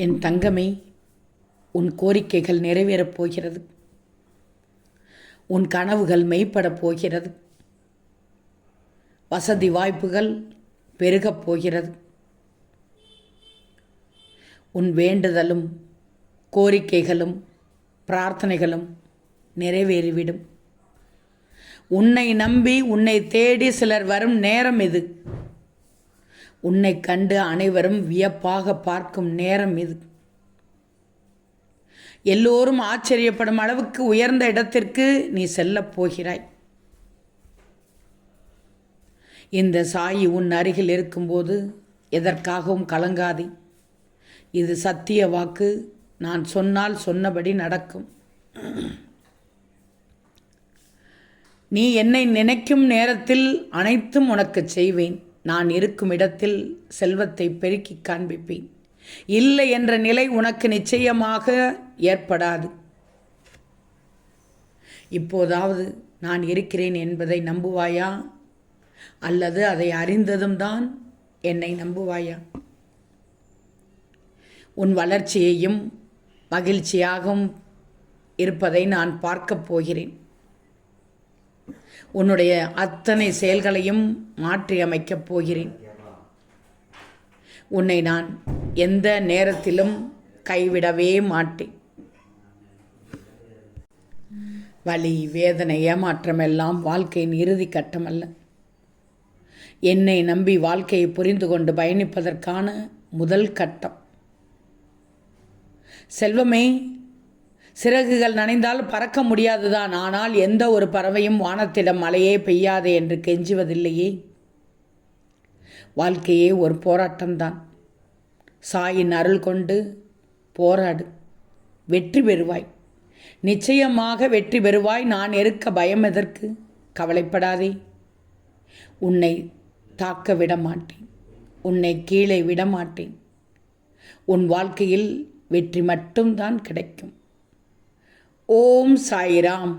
என் தங்கமே உன் கோரிக்கைகள் நிறைவேறப் போகிறது. உன் கனவுகள் மெய்ப்படப் போகிறது. வசதி வாய்ப்புகள் பெருகப் போகிறது. உன் வேண்டுதலும் கோரிக்கைகளும் பிரார்த்தனைகளும் நிறைவேறிவிடும். உன்னை நம்பி உன்னை தேடி சிலர் வரும் நேரம் இது. உன்னை கண்டு அனைவரும் வியப்பாக பார்க்கும் நேரம் இது. எல்லோரும் ஆச்சரியப்படும் அளவுக்கு உயர்ந்த இடத்திற்கு நீ செல்லப் போகிறாய். இந்த சாயி உன் அருகில் இருக்கும்போது எதற்காகவும் கலங்காதே. இது சத்திய வாக்கு. நான் சொன்னால் சொன்னபடி நடக்கும். நீ என்னை நினைக்கும் நேரத்தில் அனைத்தும் உனக்கு செய்வேன். நான் இருக்கும் இடத்தில் செல்வத்தை பெருக்கி காண்பிப்பேன். இல்லை என்ற நிலை உனக்கு நிச்சயமாக ஏற்படாது. இப்போதாவது நான் இருக்கிறேன் என்பதை நம்புவாயா? அல்லது அதை அறிந்ததும் தான் என்னை நம்புவாயா? உன் வளர்ச்சியையும் மகிழ்ச்சியாகவும் இருப்பதை நான் பார்க்கப் போகிறேன். உன்னுடைய அத்தனை செயல்களையும் மாற்றி அமைக்கப் போகிறேன். உன்னை நான் எந்த நேரத்திலும் கைவிடவே மாட்டேன். வலி வேதனை ஏமாற்றம் எல்லாம் வாழ்க்கையின் இறுதி கட்டமல்ல என்னை நம்பி வாழ்க்கையை புரிந்து கொண்டு பயணிப்பதற்கான முதல் கட்டம். செல்வமே சிறகுகள் நனைந்தால் பறக்க முடியாதுதான். ஆனால் எந்த ஒரு பறவையும் வானத்திடம் மழையே பெய்யாதே என்று கெஞ்சுவதில்லையே. வாழ்க்கையே ஒரு போராட்டம்தான். சாயின் அருள் கொண்டு போராடு. வெற்றி பெறுவாய். நிச்சயமாக வெற்றி பெறுவாய். நான் இருக்க பயம் எதற்கு? கவலைப்படாதே. உன்னை தாக்க விட மாட்டேன் உன்னை கீழே விட மாட்டேன் உன் வாழ்க்கையில் வெற்றி மட்டும்தான் கிடைக்கும். ஓம் சாய்ராம்.